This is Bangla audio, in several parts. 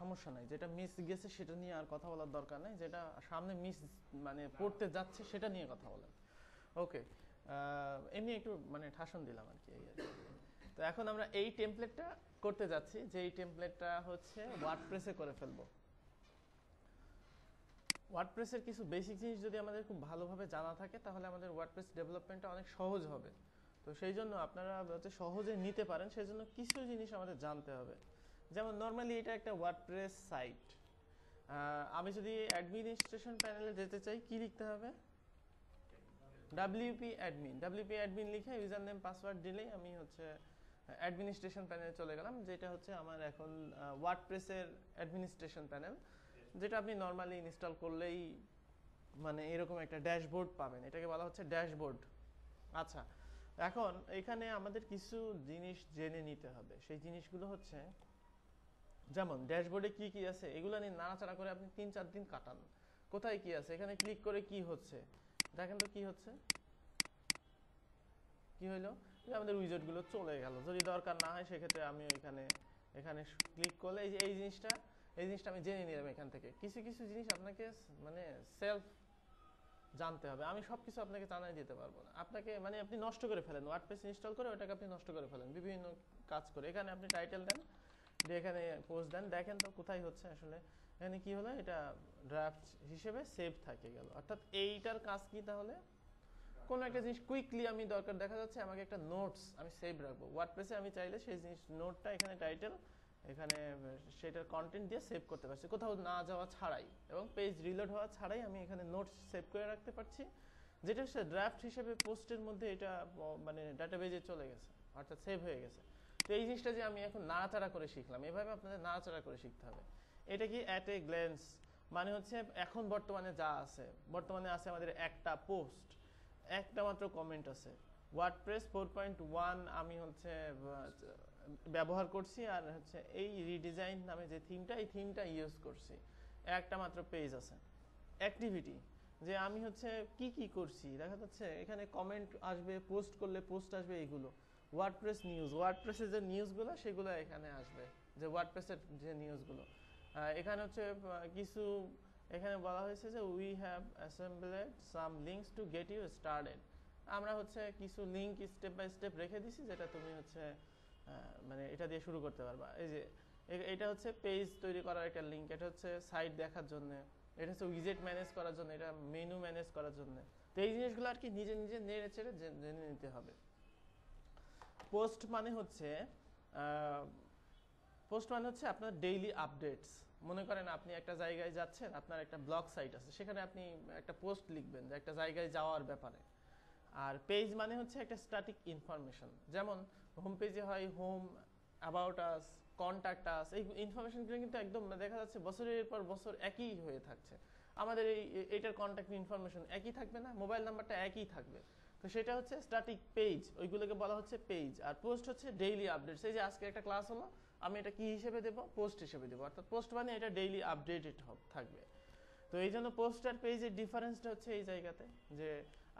সমস্যা নাই। যেটা মিস গেছে সেটা নিয়ে আর কথা বলার দরকার নাই। যেটা সামনে মিস মানে পড়তে যাচ্ছে সেটা নিয়ে কথা বলেন। ওকে এমনি একটু মানে ঠাসন দিলাম আর কি। তো এখন আমরা এই টেমপ্লেটটা করতে যাচ্ছি, যে এই টেমপ্লেটটা হচ্ছে ওয়ার্ডপ্রেসে করে ফেলব। ওয়ার্ডপ্রেসের কিছু বেসিক জিনিস যদি আমাদের খুব ভালোভাবে জানা থাকে, তাহলে আমাদের ওয়ার্ডপ্রেস ডেভেলপমেন্টটা অনেক সহজ হবে। তো সেই জন্য আপনারা হচ্ছে সহজে নিতে পারেন, সেই জন্য কিছু জিনিস আমাদের জানতে হবে। যেমন নর্মালি এটা একটা ওয়ার্ডপ্রেস সাইট আমি যদি অ্যাডমিনিস্ট্রেশন প্যানেলে যেতে চাই, কি লিখতে হবে? ডাব্লিউপি অ্যাডমিন ডাব্লিউপি অ্যাডমিন লিখে ইউজার নেম পাসওয়ার্ড দিলেই আমি হচ্ছে অ্যাডমিনিস্ট্রেশন প্যানেলে চলে গেলাম, যেটা হচ্ছে আমার এখন ওয়ার্ডপ্রেসের অ্যাডমিনিস্ট্রেশন প্যানেল যেটা আপনি নর্মালি ইনস্টল করলেই মানে এরকম একটা ড্যাশবোর্ড পাবেন। এটাকে বলা হচ্ছে ড্যাশবোর্ড আচ্ছা এখন এখানে আমাদের কিছু জিনিস জেনে নিতে হবে। সেই জিনিসগুলো হচ্ছে যেমন, ড্যাশবোর্ডে কি কি আছে, এগুলো নিয়ে নাড়াচাড়া করে আপনি তিন চার দিন কাটান। কোথায় কি আছে? এখানে ক্লিক করে কি হচ্ছে? দেখেন তো কি হচ্ছে? কি হইল? আমাদের উইজেটগুলো চলে গেল। যদি দরকার না হয়, সেক্ষেত্রে আমি ওইখানে, এখানে ক্লিক করলে এই যে, এই জিনিসটা এই জিনিসটা আমি জেনে নিলাম এখান থেকে। কিছু কিছু জিনিস আপনাকে মানে সেলফ জানতে হবে। আমি সব কিছু আপনাকে জানাই দিতে পারব না। আপনাকে মানে আপনি নষ্ট করে ফেলেন। ওয়ার্ডপ্রেস ইনস্টল করে ওটাকে আপনি নষ্ট করে ফেলেন। বিভিন্ন কাজ করে। এখানে আপনি টাইটেল দেন। দিয়ে এখানে পোস্ট দেন, দেখেন তো কোথায় হচ্ছে আসলে। এখানে কি হলো? এটা ড্রাফট হিসেবে সেভ থাকে গেল। অর্থাৎ এইটার কাজ কি তাহলে? কোনো একটা জিনিস কুইকলি আমি দরকার দেখা যাচ্ছে আমাকে একটা নোটস আমি সেভ রাখব। ওয়ার্ডপ্রেসে আমি চাইলে সেই জিনিস নোটটা এখানে টাইটেল এখানে সেটার কন্টেন্ট দিয়ে সেভ করতে পারছি। কোথাও না যাওয়া ছাড়াই এবং পেজ রিলোড হওয়া ছাড়াই আমি এখানে নোটস সেভ করে রাখতে পারছি, যেটা হচ্ছে ড্রাফট হিসেবে পোস্টের মধ্যে এটা মানে ডাটাবেজে চলে গেছে। অর্থাৎ সেভ হয়ে গেছে। তো এই জিনিসটা যে আমি এখন নাড়াচাড়া করে শিখলাম, এভাবে আপনাদের নাড়াচাড়া করে শিখতে হবে। এটা কি অ্যাট এ গ্ল্যান্স মানে হচ্ছে এখন বর্তমানে যা আছে, বর্তমানে আছে আমাদের একটা পোস্ট একটা মাত্র কমেন্ট আছে। ওয়ার্ডপ্রেস ফোর পয়েন্ট ওয়ান আমি হচ্ছে ব্যবহার করছি আর হচ্ছে এই রিডিজাইন নামে যে থিমটা এই থিমটা ইউজ করছি। একটা মাত্র পেজ আছে। অ্যাক্টিভিটি যে আমি হচ্ছে কি কি করছি? দেখা যাচ্ছে এখানে কমেন্ট আসবে পোস্ট করলে পোস্ট আসবে এইগুলো ওয়ার্ডপ্রেস নিউজ ওয়ার্ডপ্রেসের যে নিউজগুলো সেগুলো এখানে আসবে, যে ওয়ার্ডপ্রেসের যে নিউজগুলো এখানে হচ্ছে কিছু, এখানে বলা হয়েছে যে we have assembled some links to get you started আমরা হচ্ছে কিছু লিঙ্ক স্টেপ বাই স্টেপ রেখে দিছি, যেটা তুমি হচ্ছে মানে এটা দিয়ে শুরু করতে পারবা। এই যে এটা হচ্ছে পেজ তৈরি করার একটা লিঙ্ক এটা হচ্ছে সাইট দেখার জন্য, এটা হচ্ছে উইজেট ম্যানেজ করার জন্য, এটা মেনু ম্যানেজ করার জন্য। তো এই জিনিসগুলো আর কি নিজে নিজে নেড়ে চেড়ে জেনে নিতে হবে। পোস্ট মানে হচ্ছে পোস্ট মানে হচ্ছে আপনার ডেইলি আপডেটস মনে করেন আপনি একটা জায়গায় যাচ্ছেন, আপনার একটা ব্লগ সাইট আছে, সেখানে আপনি একটা পোস্ট লিখবেন যে একটা জায়গায় যাওয়ার ব্যাপারে। আর পেজ মানে হচ্ছে একটা স্ট্যাটিক ইনফরমেশন যেমন হোম পেজে হয় home about us contact us এই ইনফরমেশনগুলো কিন্তু একদম দেখা যাচ্ছে বছরের পর বছর একই হয়ে থাকছে। আমাদের এই, এটার কন্ট্যাক্ট ইনফরমেশন একই থাকবে না মোবাইল নাম্বারটা একই থাকবে। তো সেটা হচ্ছে স্ট্যাটিক পেজ ওইগুলোকে বলা হচ্ছে পেজ আর পোস্ট হচ্ছে ডেইলি আপডেটস এই যে আজকে একটা ক্লাস হলো, আমি এটা কি হিসেবে দেব? পোস্ট হিসেবে দেবো। অর্থাৎ পোস্ট মানে এটা ডেইলি আপডেটেড থাকবে। তো এই জন্য পোস্ট আর পেজের ডিফারেন্সটা হচ্ছে এই জায়গাতে, যে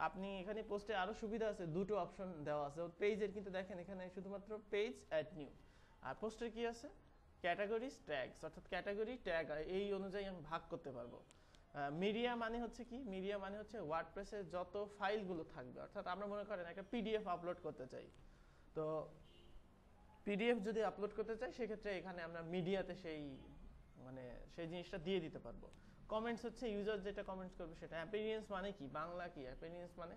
আপনি এখানে পোস্টে আরও সুবিধা আছে, দুটো অপশন দেওয়া আছে। পেজের কিন্তু দেখেন, এখানে শুধুমাত্র পেজ অ্যাড নিউ আর পোস্টের কি আছে? ক্যাটাগরিজ ট্যাগস অর্থাৎ ক্যাটাগরি ট্যাগ এই অনুযায়ী আমি ভাগ করতে পারব। মিডিয়া মানে হচ্ছে কি? মিডিয়া মানে হচ্ছে ওয়ার্ডপ্রেসের যত ফাইলগুলো থাকবে, অর্থাৎ আমরা মনে করেন একটা পিডিএফ আপলোড করতে চাই। তো পিডিএফ যদি আপলোড করতে চাই, সেক্ষেত্রে এখানে আমরা মিডিয়াতে সেই মানে সেই জিনিসটা দিয়ে দিতে পারব। কমেন্টস হচ্ছে ইউজার যেটা কমেন্টস করবে সেটা। অ্যাপিরিয়েন্স মানে কি? বাংলা কি? অ্যাপিরিয়েন্স মানে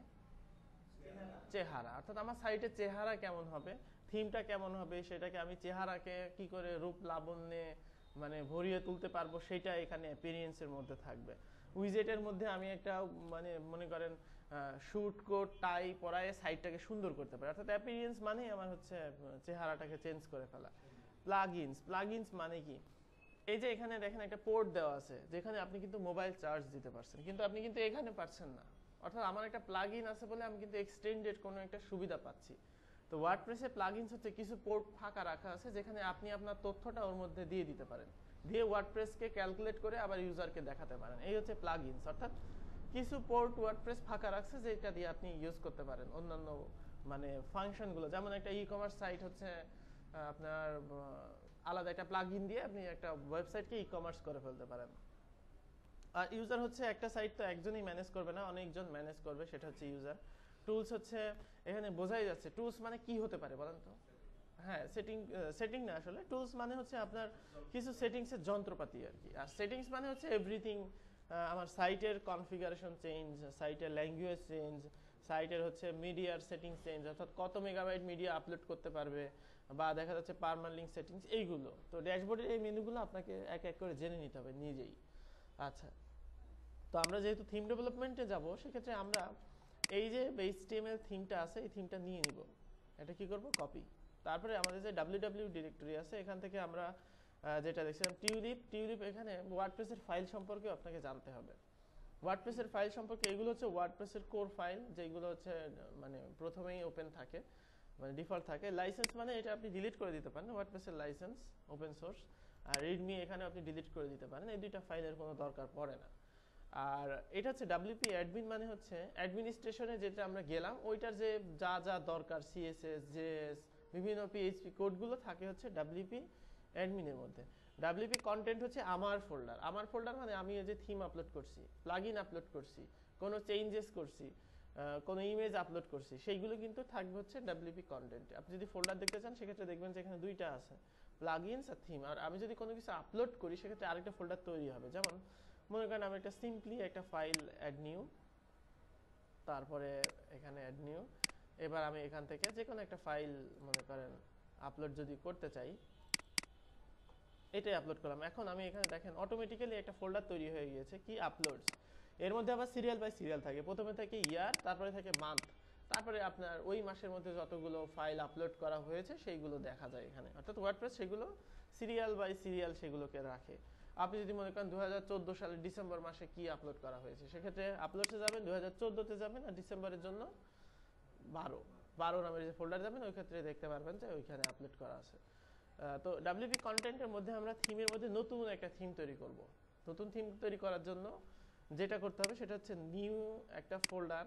চেহারা। অর্থাৎ আমার সাইটের চেহারা কেমন হবে? থিমটা কেমন হবে? সেটাকে আমি চেহারাকে কি করে রূপ লাবণ্যে মানে ভরিয়ে তুলতে পারব, সেটা এখানে অ্যাপিরিয়েন্সের মধ্যে থাকবে। উইজেটের মধ্যে আমি একটা মানে মনে করেন শুট কোট টাই পরায় সাইটটাকে সুন্দর করতে পারি। অর্থাৎ অ্যাপিরিয়েন্স মানেই আমার হচ্ছে চেহারাটাকে চেঞ্জ করে ফেলা। প্লাগইনস প্লাগইনস মানে কি? এই যে এখানে দেখেন একটা পোর্ট দেওয়া আছে, যেখানে আপনি কিন্তু মোবাইল চার্জ দিতে পারছেন, কিন্তু আপনি কিন্তু এখানে পারছেন না। অর্থাৎ আমার একটা প্লাগ ইন আছে বলে আমি কিন্তু এক্সটেন্ডেড কোনো একটা সুবিধা পাচ্ছি। তো ওয়ার্ডপ্রেসে প্লাগ ইনস হচ্ছে কিছু পোর্ট ফাঁকা রাখা আছে, যেখানে আপনি আপনার তথ্যটা ওর মধ্যে দিয়ে দিতে পারেন। দিয়ে ওয়ার্ডপ্রেসকে ক্যালকুলেট করে আবার ইউজারকে দেখাতে পারেন। এই হচ্ছে প্লাগ ইনস অর্থাৎ কিছু পোর্ট ওয়ার্ডপ্রেস ফাঁকা রাখছে যেটা দিয়ে আপনি ইউজ করতে পারেন। অন্যান্য মানে ফাংশনগুলো যেমন একটা ই কমার্স সাইট হচ্ছে আপনার আলাদা একটা প্লাগ ইন দিয়ে আপনি একটা ওয়েবসাইটকে ই কমার্স করে ফেলতে পারেন। আর ইউজার হচ্ছে একটা সাইট তো একজনই ম্যানেজ করবে না, অনেকজন ম্যানেজ করবে, সেটা হচ্ছে ইউজার টুলস হচ্ছে, এখানে বোঝাই যাচ্ছে টুলস মানে কি হতে পারে বলেন তো? হ্যাঁ সেটিং সেটিং না আসলে টুলস মানে হচ্ছে আপনার কিছু সেটিংসের যন্ত্রপাতি আর কি। আর সেটিংস মানে হচ্ছে এভরিথিং আমার সাইটের কনফিগারেশন চেঞ্জ সাইটের ল্যাঙ্গুয়েজ চেঞ্জ সাইটের হচ্ছে মিডিয়ার সেটিং চেঞ্জ অর্থাৎ কত মেগাবাইট মিডিয়া আপলোড করতে পারবে, বা দেখা যাচ্ছে পারমানেন্ট সেটিংস এইগুলো। তো ড্যাশবোর্ডের এই মেনুগুলো আপনাকে এক এক করে জেনে নিতে হবে নিজেই। আচ্ছা। তো আমরা যেহেতু থিম ডেভেলপমেন্টে যাব, সেক্ষেত্রে আমরা এই যে এইচটিএমএল থিমটা আছে, এই থিমটা নিয়ে নিব। এটা কি করব? কপি তারপরে আমাদের যে ডাব্লিউ ডিরেক্টরি আছে, এখান থেকে আমরা যেটা দেখছিলাম, টিউলিপ। টিউলিপ এখানে ওয়ার্ডপ্রেসের ফাইল সম্পর্কে আপনাকে জানতে হবে। ওয়ার্ডপ্রেসের ফাইল সম্পর্কে এগুলো হচ্ছে ওয়ার্ডপ্রেসের কোর ফাইল যেগুলো হচ্ছে মানে প্রথমেই ওপেন থাকে মানে ডিফল্ট থাকে। লাইসেন্স মানে এটা আপনি ডিলিট করে দিতে পারেন ওয়ার্ডপ্রেসের লাইসেন্স ওপেন সোর্স আর রিডমি এখানে আপনি ডিলিট করে দিতে পারেন, এই দুইটা ফাইলের কোনো দরকার পড়ে না। আর এটা হচ্ছে ডাব্লিউপি অ্যাডমিন মানে হচ্ছে অ্যাডমিনিস্ট্রেশনে যেটা আমরা গেলাম, ওইটার যে যা যা দরকার সিএসএস জেএস বিভিন্ন পিএইচপি কোডগুলো থাকে হচ্ছে ডাব্লিউপি অ্যাডমিনের মধ্যে। ডাব্লিউপি কন্টেন্ট হচ্ছে আমার ফোল্ডার আমার ফোল্ডার মানে আমি যে থিম আপলোড করছি প্লাগইন আপলোড করছি, কোনো চেঞ্জেস করছি কোনো ইমেজ আপলোড করছি, সেইগুলো কিন্তু থাকবে হচ্ছে ডাব্লিউপি কন্টেন্ট আপনি যদি ফোল্ডার দেখতে চান, সেক্ষেত্রে দেখবেন যে এখানে দুইটা আছে প্লাগইনস আর থিম আর আমি যদি কোনো কিছু আপলোড করি, সেক্ষেত্রে আরেকটা ফোল্ডার তৈরি হবে। যেমন মনে করেন আমি একটা সিম্পলি একটা ফাইল অ্যাড নিউ তারপরে এখানে অ্যাড নিউ এবার আমি এখান থেকে যে কোনো একটা ফাইল, মনে করেন আপলোড যদি করতে চাই, এটাই আপলোড করলাম। এখন আমি এখানে দেখেন অটোমেটিক্যালি একটা ফোল্ডার তৈরি হয়ে গিয়েছে, কি আপলোডস এর মধ্যে আবার সিরিয়াল বাই সিরিয়াল থাকে। প্রথমে থাকে ইয়ার তারপরে থাকে মান্থ তারপরে আপনার ওই মাসের মধ্যে যতগুলো ফাইল আপলোড করা হয়েছে, সেইগুলো দেখা যায় এখানে। অর্থাৎ ওয়ার্ডপ্রেস সেগুলো সিরিয়াল বাই সিরিয়াল সেগুলোকে রাখে। আপনি যদি মনে করেন দু সালের ডিসেম্বর মাসে কি আপলোড করা হয়েছে, সেক্ষেত্রে আপলোডে যাবেন দু হাজার যাবেন আর ডিসেম্বরের জন্য বারো বারো নামের যে ফোল্ডার যাবেন ওই ক্ষেত্রে দেখতে পারবেন যে ওইখানে আপলোড করা আছে। তো ডাব্লিউপি কন্টেন্টের মধ্যে আমরা থিমের মধ্যে নতুন একটা থিম তৈরি করব। নতুন থিম তৈরি করার জন্য যেটা করতে হবে সেটা হচ্ছে নিউ একটা ফোল্ডার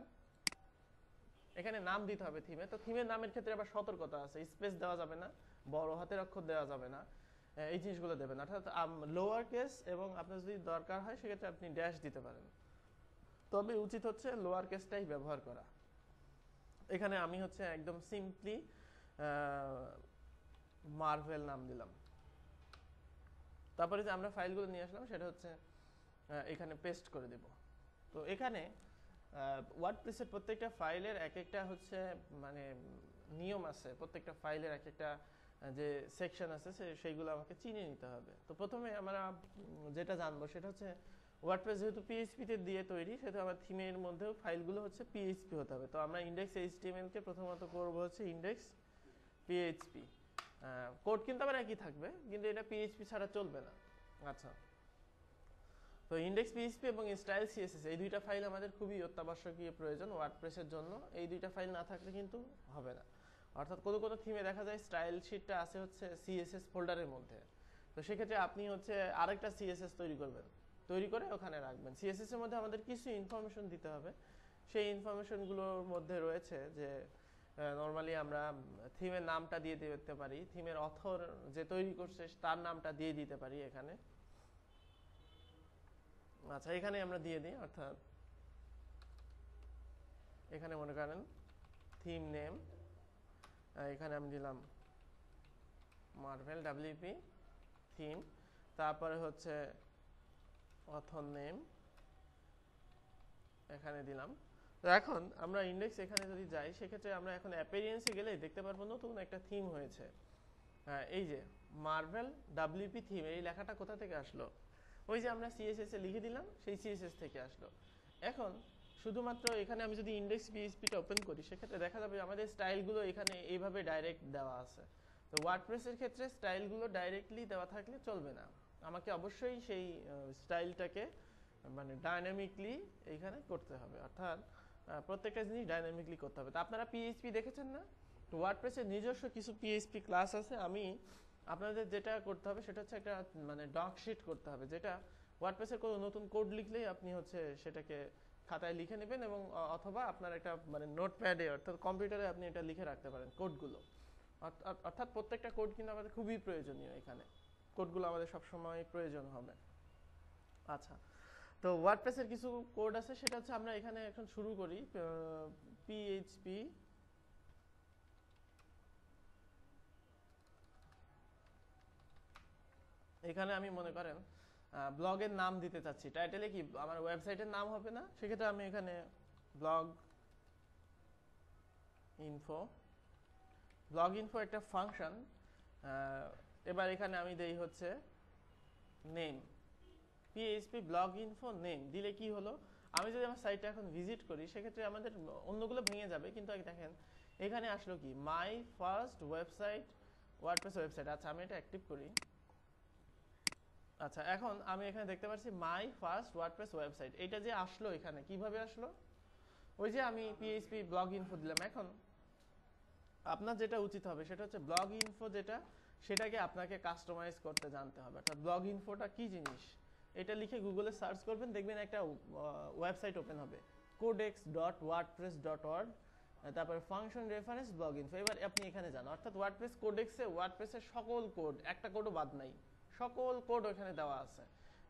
এখানে নাম দিতে হবে থিমে তো থিমের নামের ক্ষেত্রে আবার সতর্কতা আছে। স্পেস দেওয়া যাবে না, বড় হাতের অক্ষর দেওয়া যাবে না। এই জিনিসগুলো দেবেন। অর্থাৎ লোয়ার কেস এবং আপনার যদি দরকার হয়, সেক্ষেত্রে আপনি ড্যাশ দিতে পারেন। তবে উচিত হচ্ছে লোয়ার কেসটাই ব্যবহার করা। এখানে আমি হচ্ছে একদম সিম্পলি মার্ভেল নাম দিলাম। তারপরে যে আমরা ফাইলগুলো নিয়ে আসলাম, সেটা হচ্ছে এখানে পেস্ট করে দেব। তো এখানে ওয়ার্ড ওয়ার্ডপ্রেসের প্রত্যেকটা ফাইলের এক একটা হচ্ছে মানে নিয়ম আছে। প্রত্যেকটা ফাইলের এক একটা যে সেকশন আছে সেইগুলো আমাকে চিনে নিতে হবে। তো প্রথমে আমরা যেটা জানব সেটা হচ্ছে ওয়ার্ডপ্রেস যেহেতু PHP তে দিয়ে তৈরি, সেহেতু আমার থিমের মধ্যেও ফাইলগুলো হচ্ছে পিএইচপি হতে হবে। তো আমরা ইন্ডেক্স এইচটিএমএল কে প্রথমত করব হচ্ছে ইন্ডেক্স পিএইচপি কোড কিন্তু আবার একই থাকবে, কিন্তু এটা পিএইচপি ছাড়া চলবে না। আচ্ছা। তো ইন্ডেক্স পিএইচপি এবং স্টাইল সিএসএস এই দুইটা ফাইল আমাদের খুবই অত্যাবশ্যকীয় প্রয়োজন ওয়ার্ডপ্রেসের জন্য। এই দুইটা ফাইল না থাকলে কিন্তু হবে না। অর্থাৎ কোনো কোনো থিমে দেখা যায় স্টাইল শিটটা আছে হচ্ছে সিএসএস ফোল্ডারের মধ্যে। তো সেক্ষেত্রে আপনি হচ্ছে আরেকটা সিএসএস তৈরি করবেন। তৈরি করে ওখানে রাখবেন। সিএসএস এর মধ্যে আমাদের কিছু ইনফরমেশন দিতে হবে। সেই ইনফরমেশনগুলোর মধ্যে রয়েছে যে নর্মালি আমরা থিমের নামটা দিয়ে দিতে পারি। থিমের অথর যে তৈরি করছে, তার নামটা দিয়ে দিতে পারি এখানে। আচ্ছা এখানে আমরা দিয়ে দিই, অর্থাৎ এখানে মনে করেন থিম নেম এখানে আমি দিলাম মার্ভেল ডাব্লিউপি থিম তারপরে হচ্ছে অথর নেম এখানে দিলাম। তো এখন আমরা ইন্ডেক্স এখানে যদি যাই, সেক্ষেত্রে আমরা এখন অ্যাপেরিয়েন্সে গেলে দেখতে পারব নতুন একটা থিম হয়েছে। হ্যাঁ এই যে মার্ভেল ডাব্লিউপি থিম এই লেখাটা কোথা থেকে আসলো? ওই যে আমরা সিএসএস এ লিখে দিলাম, সেই সিএসএস থেকে আসলো। এখন শুধুমাত্র এখানে আমি যদি ইন্ডেক্স পিএইচপিটা ওপেন করি, সেক্ষেত্রে দেখা যাবে আমাদের স্টাইলগুলো এখানে এইভাবে ডাইরেক্ট দেওয়া আছে। তো ওয়ার্ডপ্রেসের ক্ষেত্রে স্টাইলগুলো ডাইরেক্টলি দেওয়া থাকলে চলবে না। আমাকে অবশ্যই সেই স্টাইলটাকে মানে ডাইনামিকলি এইখানে করতে হবে। অর্থাৎ প্রত্যেকটা জিনিস ডাইনামিকলি করতে হবে। তো আপনারা পিএইচপি দেখেছেন না? তো ওয়ার্ডপ্রেসের নিজস্ব কিছু পিএইচপি ক্লাস আছে। আমি আপনাদের যেটা করতে হবে সেটা হচ্ছে একটা মানে ডক শিট করতে হবে, যেটা ওয়ার্ডপ্রেসের কোনো নতুন কোড লিখলেই আপনি হচ্ছে সেটাকে খাতায় লিখে নেবেন এবং অথবা আপনার একটা মানে নোটপ্যাডে অর্থাৎ কম্পিউটারে আপনি এটা লিখে রাখতে পারেন কোডগুলো অর্থ- অর্থ- অর্থাৎ প্রত্যেকটা কোড কিন্তু আমাদের খুবই প্রয়োজনীয় এখানে। কোডগুলো আমাদের সবসময় প্রয়োজন হবে। আচ্ছা তো ওয়ার্ডপ্রেসের কিছু কোড আছে, সেটা হচ্ছে আমরা এখানে এখন শুরু করি পিএইচপি এখানে আমি মনে করেন ব্লগের নাম দিতে চাচ্ছি। টাইটেলে কি? আমার ওয়েবসাইটের নাম হবে না? সেক্ষেত্রে আমি এখানে ব্লগ ইনফো ব্লগ ইনফো একটা ফাংশন এবার এখানে আমি দেই হচ্ছে name PHP blog info name দিলে কি হলো? আমি যদি আমার সাইটটা এখন ভিজিট করি, সেক্ষেত্রে আমাদের অন্যগুলো ভেঙে যাবে। কিন্তু দেখেন, এখানে আসলো কি? My first website WordPress website আচ্ছা আমি এটা অ্যাক্টিভ করি। আচ্ছা এখন আমি এখানে দেখতে পাচ্ছি মাই ফার্স্ট ওয়ার্ডপ্রেস ওয়েবসাইট এটা যে আসলো এখানে, কীভাবে আসলো? ওই যে আমি পিএইচপি ব্লগ ইনফো দিলাম। এখন আপনার যেটা উচিত হবে, সেটা হচ্ছে ব্লগ ইনফো যেটা সেটাকে আপনাকে কাস্টমাইজ করতে জানতে হবে। অর্থাৎ ব্লগ ইনফোটা কি জিনিস? এটা লিখে গুগলে সার্চ করবেন, দেখবেন একটা ওয়েবসাইট ওপেন হবে। Codex dot WordPress dot org তারপরে ফাংশন রেফারেন্স ব্লগ ইনফো এবার আপনি এখানে যান। অর্থাৎ ওয়ার্ডপ্রেস কোডেক্সে ওয়ার্ডপ্রেসের সকল কোড একটা কোডও বাদ নাই। সকল কোড ওখানে দেওয়া আছে।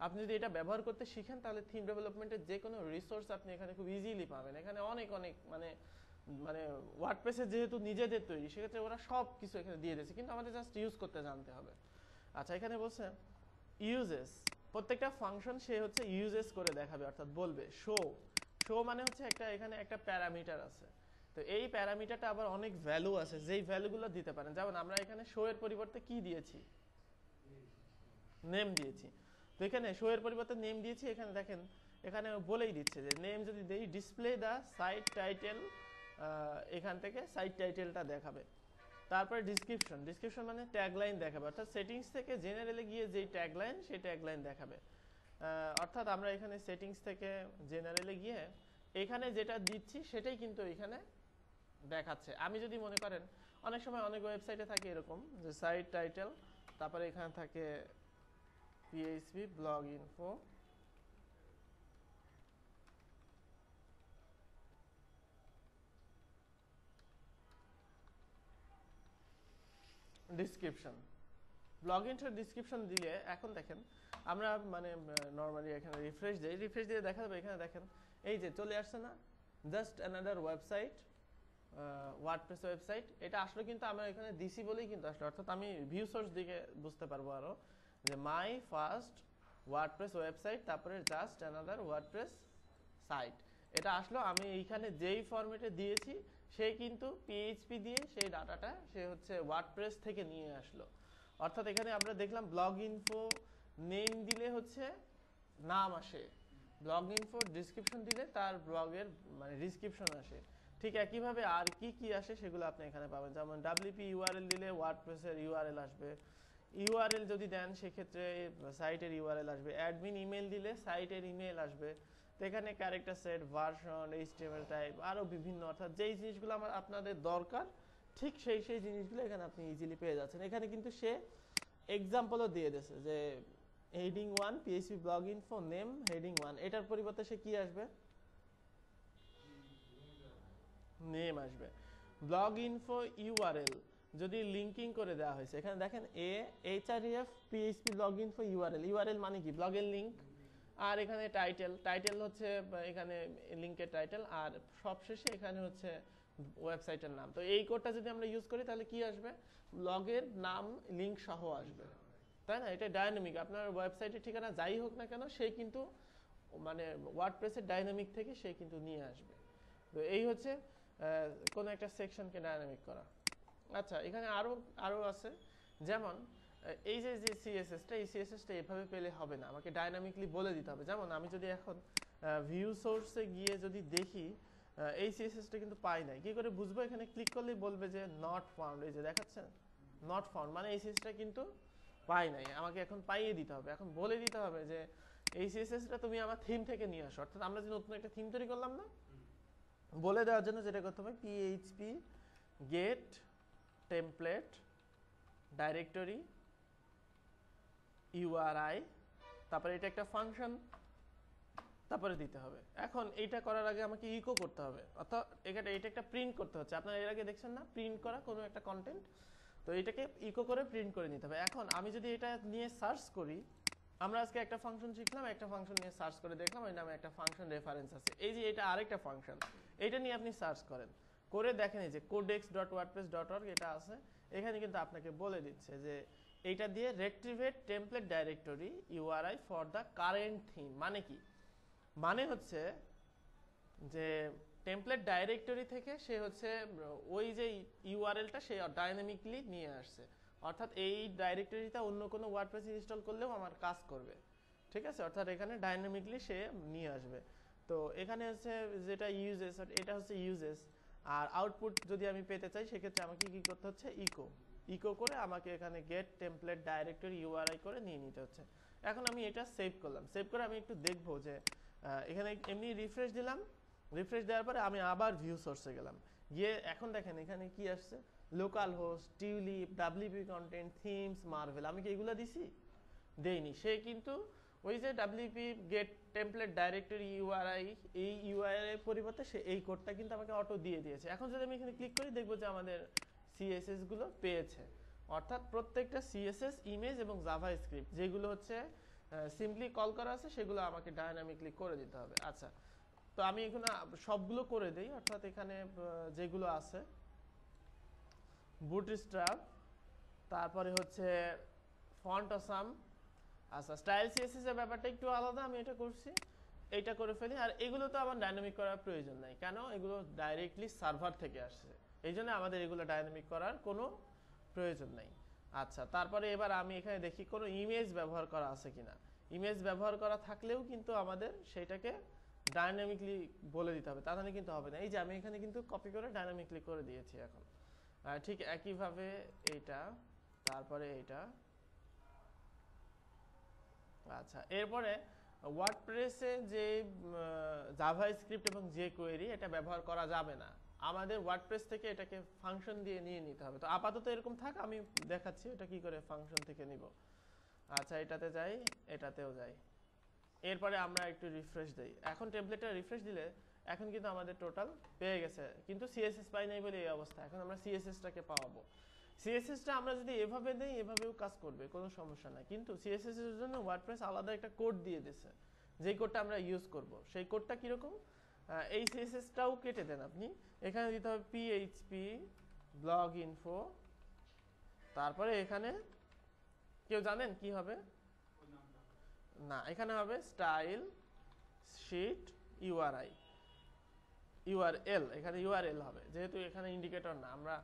আপনি যদি এটা ব্যবহার করতে শিখেন, তাহলে থিম ডেভেলপমেন্টের যে কোনো রিসোর্স আপনি এখানে খুব ইজিলি পাবেন। এখানে অনেক অনেক মানে মানে ওয়ার্ডপ্রেসে যেহেতু নিজেদের তৈরি, সেক্ষেত্রে ওরা সব কিছু এখানে দিয়ে দিয়েছে। কিন্তু আমাদের জাস্ট ইউজ করতে জানতে হবে। আচ্ছা এখানে বলছে ইউজেস প্রত্যেকটা ফাংশন সে হচ্ছে ইউজেস করে দেখাবে, অর্থাৎ বলবে শো শো মানে হচ্ছে একটা, এখানে একটা প্যারামিটার আছে। তো এই প্যারামিটারটা আবার অনেক ভ্যালু আছে, যেই ভ্যালুগুলো দিতে পারেন। যেমন আমরা এখানে শো এর পরিবর্তে কি দিয়েছি? নেম দিয়েছি। তো এখানে শো এর পরিবর্তে নেম দিয়েছি, এখানে দেখেন, এখানে বলেই দিচ্ছে যে নেম যদি দেই ডিসপ্লে দ্য সাইট টাইটেল এখান থেকে সাইট টাইটেলটা দেখাবে। তারপরে ডিসক্রিপশন ডিসক্রিপশন মানে ট্যাগলাইন দেখাবে। অর্থাৎ সেটিংস থেকে জেনারেলে গিয়ে যেই ট্যাগলাইন সেই ট্যাগলাইন দেখাবে। অর্থাৎ আমরা এখানে সেটিংস থেকে জেনারেলে গিয়ে এখানে যেটা দিচ্ছি, সেটাই কিন্তু এখানে দেখাচ্ছে। আমি যদি মনে করেন, অনেক সময় অনেক ওয়েবসাইটে থাকে এরকম যে সাইট টাইটেল তারপরে এখানে থাকে PHP blog info description blog ইনফোর description দিলে এখন দেখেন, আমরা মানে নর্মালি এখানে রিফ্রেশ দিই রিফ্রেশ দিয়ে দেখা যাবে, এখানে দেখেন, এই যে চলে আসছে না just another website WordPress website এটা আসলে কিন্তু আমরা এখানে দিছি বলেই কিন্তু আসলো, অর্থাৎ আমি ভিউ সোর্স দিকে বুঝতে পারব আরও, যে মাই ফার্স্ট ওয়ার্ডপ্রেস ওয়েবসাইট তারপরে জাস্ট অ্যানাদার ওয়ার্ডপ্রেস সাইট এটা আসলো, আমি এইখানে যেই ফরম্যাটে দিয়েছি সে কিন্তু পিএইচপি দিয়ে সেই ডাটাটা সে হচ্ছে ওয়ার্ডপ্রেস থেকে নিয়ে আসলো। অর্থাৎ এখানে আমরা দেখলাম ব্লগ ইনফো নেম দিলে হচ্ছে নাম আসে। ব্লগ ইনফো ডিসক্রিপশন দিলে তার ব্লগের মানে ডিসক্রিপশন আসে। ঠিক একইভাবে আর কি কি আসে সেগুলো আপনি এখানে পাবেন। যেমন ডাব্লিউপি ইউআরএল দিলে ওয়ার্ডপ্রেসের ইউআরএল আসবে। ইউআরএল যদি দেন সেক্ষেত্রে সাইটের ইউআরএল আসবে। অ্যাডমিন ইমেল দিলে সাইটের ইমেল আসবে। তো এখানে character set version HTML type আরও বিভিন্ন। অর্থাৎ যেই জিনিসগুলো আমার আপনাদের দরকার, ঠিক সেই সেই জিনিসগুলো এখানে আপনি ইজিলি পেয়ে যাচ্ছেন। এখানে কিন্তু সে এক্সাম্পলও দিয়ে দিয়েছে যে heading one PHP blog in info name heading one এটার পরিবর্তে সে কি আসবে? নেম আসবে। ব্লগ ইনফো ইউআরএল যদি লিঙ্কিং করে দেওয়া হয়েছে। এখানে দেখেন a href PHP blog info URL URL মানে কি? ব্লগের লিঙ্ক আর এখানে টাইটেল টাইটেল হচ্ছে, এখানে লিঙ্কের টাইটেল আর সবশেষে এখানে হচ্ছে ওয়েবসাইটের নাম। তো এই কোডটা যদি আমরা ইউজ করি, তাহলে কি আসবে? ব্লগের নাম লিঙ্ক সহ আসবে। তাই না? এটা ডায়নামিক আপনার ওয়েবসাইটের ঠিকানা যাই হোক না কেন, সে কিন্তু মানে ওয়ার্ডপ্রেসের ডায়নামিক থেকে সে কিন্তু নিয়ে আসবে। তো এই হচ্ছে কোনো একটা সেকশনকে ডায়নামিক করা। আচ্ছা এখানে আরও আরও আছে। যেমন এই যে যে সিএসএসটা এই সিএসএসটা এভাবে পেলে হবে না। আমাকে ডাইনামিকলি বলে দিতে হবে। যেমন আমি যদি এখন ভিউ সোর্সে গিয়ে যদি দেখি এই সিএসএসটা কিন্তু পাই নাই। কি করে বুঝব? এখানে ক্লিক করলেই বলবে যে নট ফাউন্ড এই যে দেখাচ্ছেন? নট ফাউন্ড মানে এই সিএসটা কিন্তু পাই নাই। আমাকে এখন পাইয়ে দিতে হবে। এখন বলে দিতে হবে যে, এই সিএসএসটা তুমি আমার থিম থেকে নিয়ে আসো। অর্থাৎ আমরা যে নতুন একটা থিম তৈরি করলাম না? বলে দেওয়ার জন্য যেটা করতে হবে PHP get template directory URI তারপরে এটা একটা ফাংশন, তারপরে দিতে হবে। এখন এইটা করার আগে আমাকে ইকো করতে হবে। অর্থাৎ এখানে এটা একটা প্রিন্ট করতে হচ্ছে। আপনারা এর আগে দেখছেন না? প্রিন্ট করা কোনো একটা কন্টেন্ট তো এটাকে ইকো করে প্রিন্ট করে নিতে হবে। এখন আমি যদি এটা নিয়ে সার্চ করি, আমরা আজকে একটা ফাংশন শিখলাম, একটা ফাংশন নিয়ে সার্চ করে দেখলাম এই নামে একটা ফাংশন রেফারেন্স আছে। এই যে এটা আরেকটা ফাংশন এটা নিয়ে আপনি সার্চ করেন। করে দেখেন এই যে codex dot WordPress dot org এটা আছে। এখানে কিন্তু আপনাকে বলে দিচ্ছে যে এইটা দিয়ে reactivate template directory URI for the current theme মানে কি? মানে হচ্ছে যে টেমপ্লেট ডাইরেক্টরি থেকে সে হচ্ছে, ওই যে ইউআরএলটা সে ডাইনামিকলি নিয়ে আসছে। অর্থাৎ এই ডাইরেক্টরিটা অন্য কোনো ওয়ার্ডপ্রেস ইনস্টল করলেও আমার কাজ করবে। ঠিক আছে? অর্থাৎ এখানে ডাইনামিকলি সে নিয়ে আসবে। তো এখানে হচ্ছে যেটা ইউজেস এটা হচ্ছে ইউজেস আর আউটপুট যদি আমি পেতে চাই, সেক্ষেত্রে আমাকে কী করতে হচ্ছে? ইকো ইকো করে আমাকে এখানে গেট টেমপ্লেট ডাইরেক্টরি ইউআরআই করে নিয়ে নিতে হচ্ছে। এখন আমি এটা সেভ করলাম। সেভ করে আমি একটু দেখব যে এখানে এমনি রিফ্রেশ দিলাম। রিফ্রেশ দেওয়ার পরে আমি আবার ভিউ সোর্সে গেলাম। গিয়ে এখন দেখেন এখানে কি আসছে? Localhost tulip WP content themes Marvel আমি কি এগুলো দিছি? দেইনি। সে কিন্তু ওই যে WP get template directory URI এই ইউআরআই এর পরিবর্তে সে এই কোডটা কিন্তু আমাকে অটো দিয়ে দিয়েছে। এখন যদি আমি এখানে ক্লিক করি দেখব যে আমাদের সিএসএসগুলো পেয়েছে। অর্থাৎ প্রত্যেকটা সিএসএস ইমেজ এবং জাভা স্ক্রিপ্ট যেগুলো হচ্ছে সিম্পলি কল করা আছে, সেগুলো আমাকে ডায়নামিকলি করে দিতে হবে। আচ্ছা তো আমি এখানে সবগুলো করে দেই। অর্থাৎ এখানে যেগুলো আছে বুটস্ট্র্যাপ তারপরে হচ্ছে ফন্ট অসাম আচ্ছা স্টাইল সিএসএস এর ব্যাপারটা একটু আলাদা, আমি এটা করছি এইটা করে ফেলি। আর এগুলো তো আমার ডাইনামিক করার প্রয়োজন নাই। কেন? এগুলো ডাইরেক্টলি সার্ভার থেকে আসছে। এই জন্য আমাদের এগুলো ডায়নামিক করার কোনো প্রয়োজন নাই। আচ্ছা তারপরে এবার আমি এখানে দেখি কোনো ইমেজ ব্যবহার করা আছে কিনা। ইমেজ ব্যবহার করা থাকলেও কিন্তু আমাদের সেটাকে ডায়নামিকলি বলে দিতে হবে তাহলে কিন্তু হবে না। এই যে আমি এখানে কিন্তু কপি করে ডায়নামিকলি করে দিয়েছি এখন। ঠিক একইভাবে এইটা, তারপরে এইটা। আচ্ছা এরপরে ওয়ার্ডপ্রেসে যে জাভা স্ক্রিপ্ট এবং যে কোয়েরি এটা ব্যবহার করা যাবে না। আমাদের ওয়ার্ডপ্রেস থেকে এটাকে ফাংশন দিয়ে নিয়ে নিতে হবে। তো আপাতত এরকম থাক, আমি দেখাচ্ছি এটা কি করে ফাংশন থেকে নিব। আচ্ছা এটাতে যাই, এটাতেও যাই। এরপরে আমরা একটু রিফ্রেশ দেই। এখন টেমপ্লেটটা রিফ্রেশ দিলে এখন কিন্তু আমাদের টোটাল পেয়ে গেছে। কিন্তু সিএসএস পাই নাই বলে এই অবস্থা। এখন আমরা সিএসএসটাকে পাওয়াবো। সিএসএসটা আমরা যদি এভাবে দেই এভাবেও কাজ করবে, কোনো সমস্যা নাই। কিন্তু সিএসএস এর জন্য ওয়ার্ডপ্রেস আলাদা একটা কোড দিয়ে দিছে যেই কোডটা আমরা ইউজ করব, সেই কোডটা কীরকম? এই সিএসএসটাও কেটে দেন আপনি। এখানে দিতে হবে পিএইচপি ব্লগ ইনফো তারপরে এখানে কেউ জানেন কি হবে? না, এখানে হবে স্টাইল শিট ইউআরআই ইউআরএল এখানে ইউআরএল হবে। যেহেতু এখানে ইন্ডিকেটর না, আমরা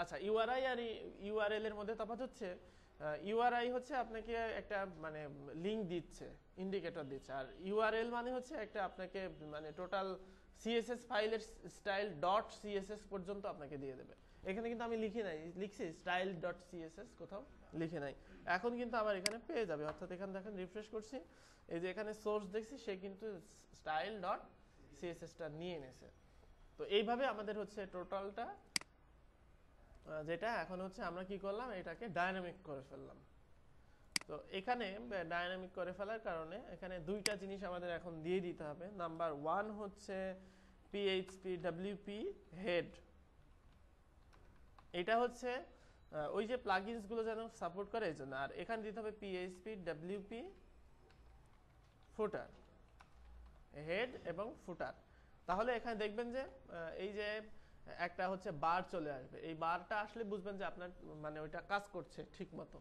আচ্ছা ইউআরআই আর ইউআরএল এর মধ্যে তফাৎ হচ্ছে? ইউআরআই হচ্ছে আপনাকে একটা মানে লিংক দিচ্ছে ইন্ডিকেটর দিচ্ছে। আর ইউআরএল মানে হচ্ছে একটা আপনাকে মানে টোটাল সিএসএস ফাইলের স্টাইল ডট সিএসএস পর্যন্ত আপনাকে দিয়ে দেবে। এখানে কিন্তু আমি লিখি নাই, লিখছি স্টাইল ডট সিএসএস কোথাও লিখে নাই। এখন কিন্তু আমার এখানে পেয়ে যাবে। অর্থাৎ এখানে দেখেন রিফ্রেশ করছি। এই যে এখানে সোর্স দেখছি, সে কিন্তু স্টাইল ডট সিএসএসটা নিয়ে এনেছে তো এইভাবে আমাদের হচ্ছে টোটালটা যেটা এখন হচ্ছে আমরা কি করলাম? এটাকে ডায়নামিক করে ফেললাম। তো এখানে ডায়নামিক করে ফেলার কারণে এখানে দুইটা জিনিস আমাদের এখন দিয়ে দিতে হবে। নাম্বার ওয়ান হচ্ছে পিএইচপি ডাব্লিউপি হেড এটা হচ্ছে ওই যে প্লাগইনসগুলো যেন সাপোর্ট করে, এই জন্য। আর এখানে দিতে হবে পিএইচপি ডাব্লিউপি ফুটার হেড এবং ফুটার তাহলে এখানে দেখবেন যে এই যে একটা হচ্ছে বার চলে আসবে। এই বারটা আসলে বুঝবেন যে আপনার মানে ওইটা কাজ করছে ঠিক মতো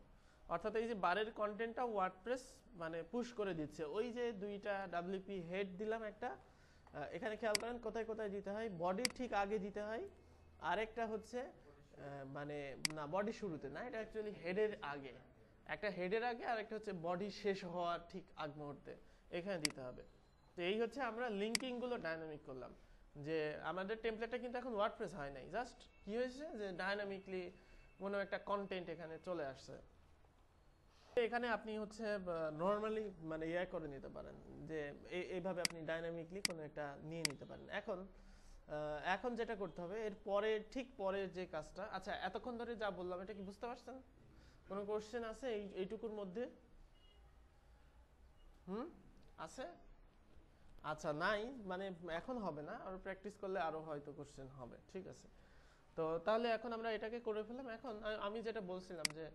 অর্থাৎ এই যে বারের কন্টেন্টটা ওয়ার্ডপ্রেস মানে পুশ করে দিচ্ছে। ওই যে দুইটা ডাব্লিউপি হেড দিলাম একটা এখানে খেয়াল করেন কোথায় কোথায় দিতে হয় বডির ঠিক আগে দিতে হয়। আরেকটা হচ্ছে মানে না বডি শুরুতে না, এটা অ্যাকচুয়ালি হেডের আগে। একটা হেডের আগে আর একটা হচ্ছে বডি শেষ হওয়ার ঠিক আগ মুহূর্তে। এখানে দিতে হবে। তো এই হচ্ছে আমরা লিঙ্কিংগুলো ডাইনামিক করলাম। যে আমাদের টেমপ্লেটটা কিন্তু এখন ওয়ার্ডপ্রেস হয় নাই। জাস্ট কি হয়েছে যে ডাইনামিকলি কোনো একটা কন্টেন্ট এখানে চলে আসছে। এখানে আপনি হচ্ছে নর্মালি মানে ইয়ে করে নিতে পারেন। যে এই- এইভাবে আপনি ডাইনামিকলি কোনো একটা নিয়ে নিতে পারেন। এখন এখন যেটা করতে হবে, এর পরে, ঠিক পরের যে কাজটা আচ্ছা এতক্ষণ ধরে যা বললাম, এটা কি বুঝতে পারছেন? কোনো কোশ্চেন আছে এই, এইটুকুর মধ্যে? হুম? আছে? আচ্ছা নাই মানে এখন হবে না, আর প্র্যাকটিস করলে আরও হয়তো কোশ্চেন হবে, ঠিক আছে। তো তাহলে এখন আমরা এটাকে করে ফেললাম। এখন আমি যেটা বলছিলাম যে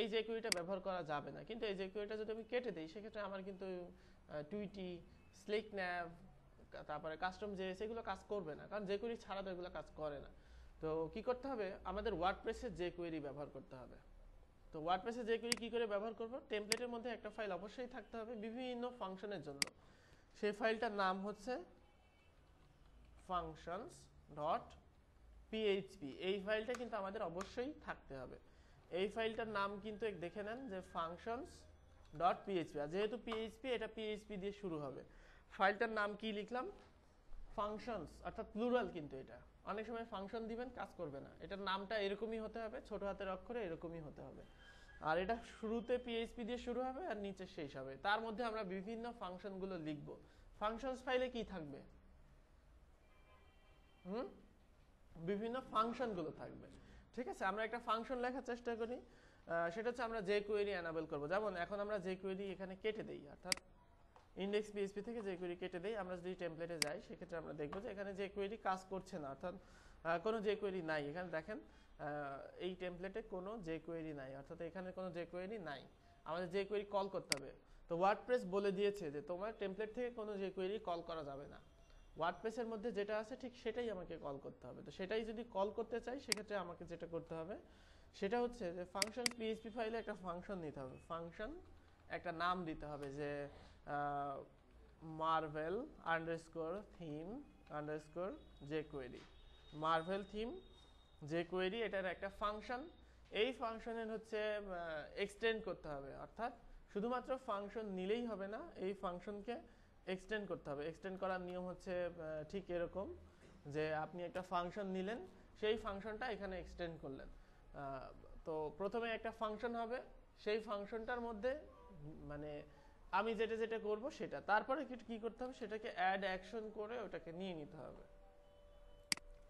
এই যে কুইটা ব্যবহার করা যাবে না, কিন্তু এই যে কুইটা যদি আমি কেটে দিই, সেক্ষেত্রে আমার কিন্তু টুইটি স্লিক ন্যাভ তারপরে কাস্টম যে সেগুলো কাজ করবে না, কারণ যে কুইরি ছাড়া তো এগুলো কাজ করে না। তো কি করতে হবে? আমাদের ওয়ার্ডপ্রেসের যে কুইরি ব্যবহার করতে হবে। তো ওয়ার্ডপ্রেসে যে কুইরি কি করে ব্যবহার করব? টেমপ্লেটের মধ্যে একটা ফাইল অবশ্যই থাকতে হবে বিভিন্ন ফাংশনের জন্য। সেই ফাইলটার নাম হচ্ছে functions ডট পিএইচপি এই ফাইলটা কিন্তু আমাদের অবশ্যই থাকতে হবে। এই ফাইলটার নাম কিন্তু দেখে নেন যে functions ডট পিএইচপি আর যেহেতু পিএইচপি এটা পিএইচপি দিয়ে শুরু হবে। ফাইলটার নাম কি লিখলাম? ফাংশনস অর্থাৎ প্লুরাল কিন্তু এটা। অনেক সময় ফাংশন দিবেন, কাজ করবে না। এটার নামটা এরকমই হতে হবে, ছোট হাতের অক্ষরে এরকমই হতে হবে। আর এটা শুরুতে পিএইচপি দিয়ে শুরু হবে আর নিচে শেষ হবে। তার মধ্যে আমরা বিভিন্ন ফাংশনগুলো লিখব। ফাংশনস ফাইলে কি থাকবে? হুম? বিভিন্ন ফাংশনগুলো থাকবে। ঠিক আছে? আমরা একটা ফাংশন লেখার চেষ্টা করি। সেটা হচ্ছে আমরা যে কোয়েরি অ্যানাবেল করব। যেমন, এখন আমরা যে কোয়েরি এখানে কেটে দেই, অর্থাৎ ইন্ডেক্স পিএইচপি থেকে যে কোয়েরি কেটে দেই, আমরা যদি টেমপ্লেটে যাই, সেক্ষেত্রে আমরা দেখব যে এখানে যে কোয়েরি কাজ করছে না, অর্থাৎ কোনো যে কোয়েরি নাই। এখানে দেখেন এই টেমপ্লেটে কোনো যে কোয়েরি নাই, অর্থাৎ এখানে কোনো যে কোয়েরি নাই। আমাদের যে কোয়েরি কল করতে হবে। তো ওয়ার্ডপ্রেস বলে দিয়েছে যে তোমার টেমপ্লেট থেকে কোনো যে কোয়েরি কল করা যাবে না। ওয়ার্ডপ্রেসের মধ্যে যেটা আছে ঠিক সেটাই আমাকে কল করতে হবে। তো সেটাই যদি কল করতে চাই, সেক্ষেত্রে আমাকে যেটা করতে হবে, সেটা হচ্ছে যে ফাংশন পিএইচপি ফাইলে একটা ফাংশন নিতে হবে। ফাংশন একটা নাম দিতে হবে যে marvel underscore theme underscore jQuery marvel theme jQuery এটার একটা ফাংশন এই ফাংশনের হচ্ছে এক্সটেন্ড করতে হবে। অর্থাৎ শুধুমাত্র ফাংশন নিলেই হবে না, এই ফাংশনকে এক্সটেন্ড করতে হবে। এক্সটেন্ড করার নিয়ম হচ্ছে ঠিক এরকম যে আপনি একটা ফাংশন নিলেন, সেই ফাংশনটা এখানে এক্সটেন্ড করলেন। তো প্রথমে একটা ফাংশন হবে, সেই ফাংশনটার মধ্যে মানে আমি যেটা যেটা করব সেটা। তারপরে কি করতে হবে? সেটাকে অ্যাড অ্যাকশন করে ওটাকে নিয়ে নিতে হবে।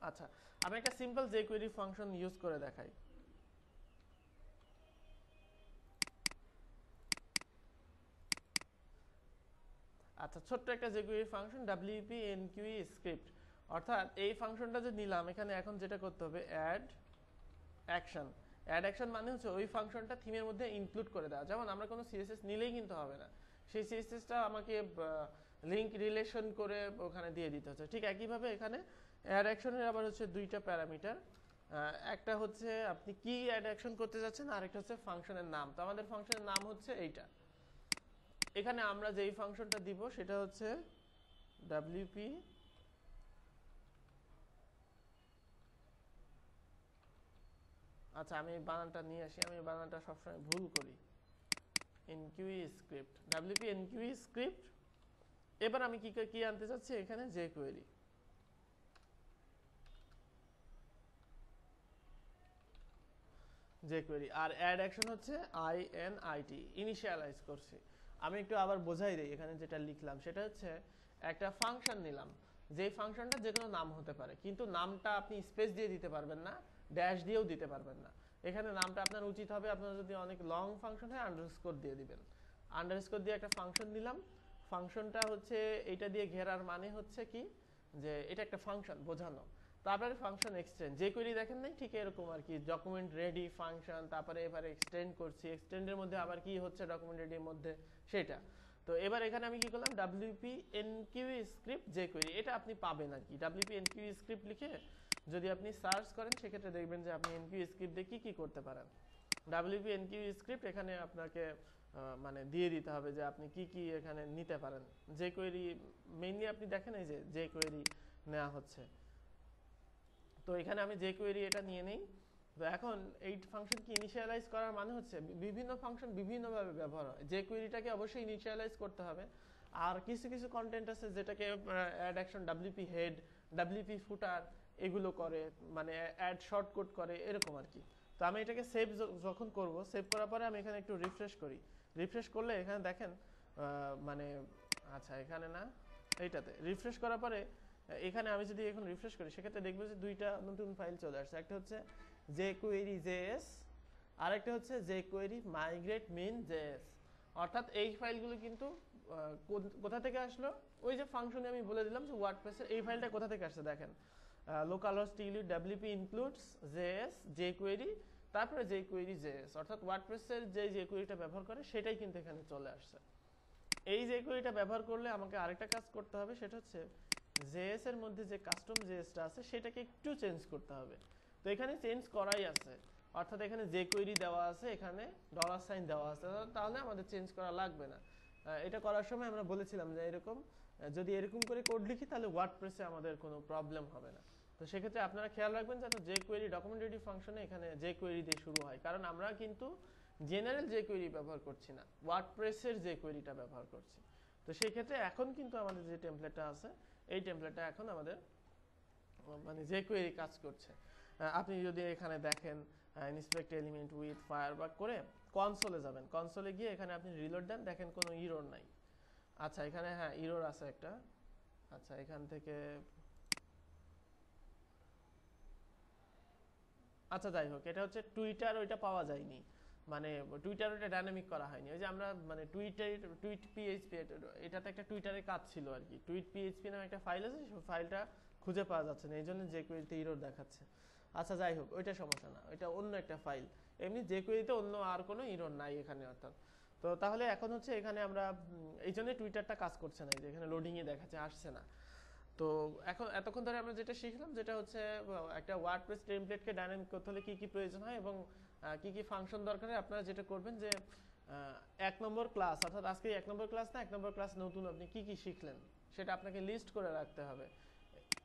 আচ্ছা আমি একটা সিম্পল যে কোয়েরি ফাংশন ইউজ করে দেখাই। আচ্ছা ছোট্ট একটা ফাংশন nqe স্ক্রিপ্ট অর্থাৎ এই ফাংশনটা যে নিলাম, এখানে এখন যেটা করতে হবে অ্যাড অ্যাকশন অ্যাড অ্যাকশন মানে হচ্ছে ওই ফাংশনটা থিমের মধ্যে ইনক্লুড করে দেওয়া। যেমন আমরা কোনো সিএসএস নিলেই কিন্তু হবে না। সেই সিএসএসটা আমাকে লিংক রিলেশন করে ওখানে দিয়ে দিতে হচ্ছে। ঠিক একইভাবে এখানে অ্যাড অ্যাকশনের আবার হচ্ছে দুইটা প্যারামিটার। একটা হচ্ছে আপনি কি অ্যাড অ্যাকশন করতে যাচ্ছেন, আর একটা হচ্ছে ফাংশনের নাম। তো আমাদের ফাংশনের নাম হচ্ছে এইটা। এখানে আমরা যেই ফাংশনটা দিব, সেটা হচ্ছে wp আচ্ছা আমি বানানটা নিয়ে আসি। আমি বানানটা সবসময় ভুল করি। Enqueue script wp enqueue script এবার আমি কি কি আনতে চাচ্ছি এখানে? যে কোয়েরি যে আর অ্যাড অ্যাকশন হচ্ছে I N I T initialize করছি। আমি একটু আবার বোঝাই দিই, এখানে যেটা লিখলাম, সেটা হচ্ছে একটা ফাংশন নিলাম। যে ফাংশনটা যে কোনো নাম হতে পারে, কিন্তু নামটা আপনি স্পেস দিয়ে দিতে পারবেন না ড্যাশ দিয়েও দিতে পারবেন না। এখানে নামটা আপনার উচিত হবে, আপনার যদি অনেক লং ফাংশন হয় আন্ডারস্কোর দিয়ে দিবেন। আন্ডারস্কোর দিয়ে একটা ফাংশন দিলাম ফাংশনটা হচ্ছে এটা দিয়ে ঘেরার মানে হচ্ছে কি? যে এটা একটা ফাংশন বোঝানো। তারপরে ফাংশন এক্সটেন্ড যে কোয়েরি দেখেন নাই, ঠিক এরকম আর কি ডকুমেন্ট রেডি ফাংশন তারপরে এবারে এক্সটেন্ড করছি এক্সটেন্ডের মধ্যে আবার কি হচ্ছে ডকুমেন্ট রেডির মধ্যে, সেটা। তো এবার এখানে আমি কি করলাম ডাব্লিউপি এনকিউ স্ক্রিপ্ট যে কোয়েরি এটা আপনি পাবেন আর কি ডাব্লিউপি এনকিউ স্ক্রিপ্ট লিখে যদি আপনি সার্চ করেন, সেক্ষেত্রে দেখবেন যে আপনি এনকিউ স্ক্রিপ্ট দিয়ে কি কি করতে পারেন। ডাব্লিউপি এনকিউ স্ক্রিপ্ট এখানে আপনাকে মানে দিয়ে দিতে হবে যে আপনি কি কি এখানে নিতে পারেন। যে কোয়েরি মেইনলি আপনি দেখেন এই যে যে কোয়েরি নেওয়া হচ্ছে। তো এখানে আমি যে কোয়েরি এটা নিয়ে নিই। তো এখন এই ফাংশনকে ইনিশিয়ালাইজ করার মানে হচ্ছে বিভিন্ন ফাংশন বিভিন্নভাবে ব্যবহার হয়। যে কোয়েরিটাকে অবশ্যই ইনিশিয়ালাইজ করতে হবে। আর কিছু কিছু কন্টেন্ট আছে যেটাকে add action WP head WP footer এগুলো করে মানে অ্যাড শর্টকট করে, এরকম আর কি। তো আমি এটাকে সেভ যখন করব সেভ করার পরে আমি এখানে একটু রিফ্রেশ করি। রিফ্রেশ করলে এখানে দেখেন মানে আচ্ছা এখানে না, এইটাতে। রিফ্রেশ করার পরে এখানে আমি যদি এখন রিফ্রেশ করি, সেক্ষেত্রে দেখব যে দুইটা নতুন ফাইল চলে আসছে। একটা হচ্ছে জে কোয়েরি জেএস আরেকটা হচ্ছে jQuery migrate min JS অর্থাৎ এই ফাইলগুলো কিন্তু কোথা থেকে আসলো? ওই যে ফাংশনে আমি বলে দিলাম যে ওয়ার্ডপ্রেসের এই ফাইলটা কোথা থেকে আসছে, দেখেন। Localhost tulip WP includes JS jQuery তারপরে যে কোয়েরি জেএস অর্থাৎ ওয়ার্ডপ্রেসের যে যে কোয়েরিটা ব্যবহার করে, সেটাই কিন্তু এখানে চলে আসছে। এই যে কোয়েরিটা ব্যবহার করলে আমাকে আরেকটা কাজ করতে হবে, সেটা হচ্ছে জেএস এর মধ্যে যে কাস্টম জেএসটা আছে, সেটাকে একটু চেঞ্জ করতে হবে। তো এখানে চেঞ্জ করাই আছে। অর্থাৎ এখানে যে কোয়েরি দেওয়া আছে, এখানে ডলার সাইন দেওয়া আছে তাহলে আমাদের চেঞ্জ করা লাগবে না। এটা করার সময় আমরা বলেছিলাম যে এরকম যদি এরকম করে কোড লিখি, তাহলে ওয়ার্ডপ্রেসে আমাদের কোনো প্রবলেম হবে না। তো সেক্ষেত্রে আপনারা খেয়াল রাখবেন যাতে যে কোয়েরি ডকুমেন্টেটিভ ফাংশনে এখানে যে কোয়েরি দিয়ে শুরু হয়। কারণ আমরা কিন্তু জেনারেল যে কোয়েরি ব্যবহার করছি না ওয়ার্ড ওয়ার্ডপ্রেসের যে কোয়েরিটা ব্যবহার করছি। তো সেই ক্ষেত্রে এখন কিন্তু আমাদের যে টেমপ্লেটটা আছে এই টেমপ্লেটটা এখন আমাদের মানে যে কোয়েরি কাজ করছে। আপনি যদি এখানে দেখেন ইন্সপেক্ট এলিমেন্ট উইথ ফায়ার বা করে কনসোলে যাবেন। কনসোলে গিয়ে এখানে আপনি রিলোড দেন, দেখেন কোনো ইরোর নাই। আচ্ছা এখানে হ্যাঁ ইরোর আছে একটা। আচ্ছা এখান থেকে আচ্ছা যাই হোক, এটা হচ্ছে টুইটার ওইটা পাওয়া যায়নি। মানে টুইটার ওইটা ডাইনামিক করা হয়নি। ওই যে আমরা মানে টুইটার টুইট পিএইচপি এটাতে একটা টুইটারের কাজ ছিল আর কি। টুইট পিএইচপি নামে একটা ফাইল আছে সেই ফাইলটা খুঁজে পাওয়া যাচ্ছে না, এই জন্য যে কুইরিতে ইরোর দেখাচ্ছে। আচ্ছা যাই হোক, ওইটা সমস্যা না, ওইটা অন্য একটা ফাইল এমনি যে কুইরিতে অন্য আর কোনো ইরোর নাই এখানে, অর্থাৎ। তো তাহলে এখন হচ্ছে এখানে আমরা এই জন্য টুইটারটা কাজ করছে না যে এখানে লোডিংয়ে দেখাচ্ছে, আসছে না। তো এখন, এতক্ষণ ধরে আমরা যেটা শিখলাম, যেটা হচ্ছে, একটা ওয়ার্ডপ্রেস টেমপ্লেটকে ডাইনামিক করতে হলে কি কি প্রয়োজন হয় এবং কি কি ফাংশন দরকার আপনারা যেটা করবেন যে এক নম্বর ক্লাস অর্থাৎ আজকে এক নম্বর ক্লাস না, এক নম্বর ক্লাস নতুন আপনি কি কি শিখলেন, সেটা আপনাকে লিস্ট করে রাখতে হবে।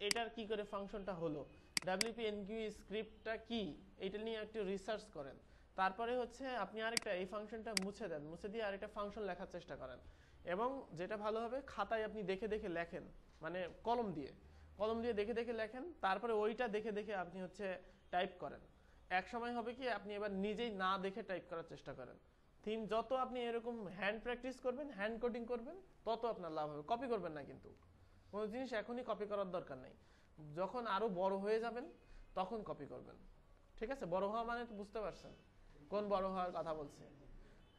এটার কি করে ফাংশনটা হলো? ডাব্লিউপি এনকিউ স্ক্রিপ্টটা কি? এটা নিয়ে একটু রিসার্চ করেন। তারপরে হচ্ছে আপনি আরেকটা, এই ফাংশনটা মুছে দেন, মুছে দিয়ে আরেকটা ফাংশন লেখার চেষ্টা করেন। এবং যেটা ভালো হবে, খাতায় আপনি দেখে দেখে লেখেন মানে কলম দিয়ে। কলম দিয়ে দেখে দেখে লেখেন, তারপরে ওইটা দেখে দেখে আপনি হচ্ছে টাইপ করেন। এক সময় হবে কি, আপনি এবার নিজেই না দেখে টাইপ করার চেষ্টা করেন। থিম যত আপনি এরকম হ্যান্ড প্র্যাকটিস করবেন হ্যান্ড কোডিং করবেন, তত আপনার লাভ হবে। কপি করবেন না কিন্তু। কোনো জিনিস এখনই কপি করার দরকার নেই। যখন আরও বড় হয়ে যাবেন, তখন কপি করবেন। ঠিক আছে? বড় হওয়া মানে তো বুঝতে পারছেন কোন বড় হওয়ার কথা বলছি।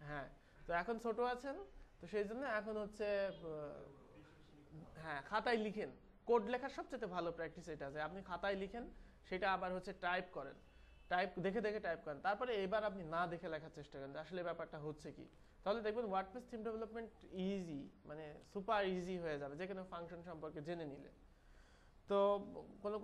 হ্যাঁ তো এখন ছোট আছেন, তো সেই জন্য এখন হচ্ছে হ্যাঁ খাতায় লিখেন। কোড লেখার সবচেয়ে ভালো প্র্যাকটিস এটা যে আপনি খাতায় লিখেন, সেটা আবার হচ্ছে টাইপ করেন। টাইপ দেখে দেখে টাইপ করেন। তারপরে এবার আপনি না দেখে লেখার চেষ্টা করেন আসলে ব্যাপারটা হচ্ছে কি। তাহলে দেখবেন ওয়ার্ডপ্রেস থিম ডেভেলপমেন্ট ইজি মানে সুপার ইজি হয়ে যাবে যে কোনো ফাংশন সম্পর্কে জেনে নিলে। তো কোনো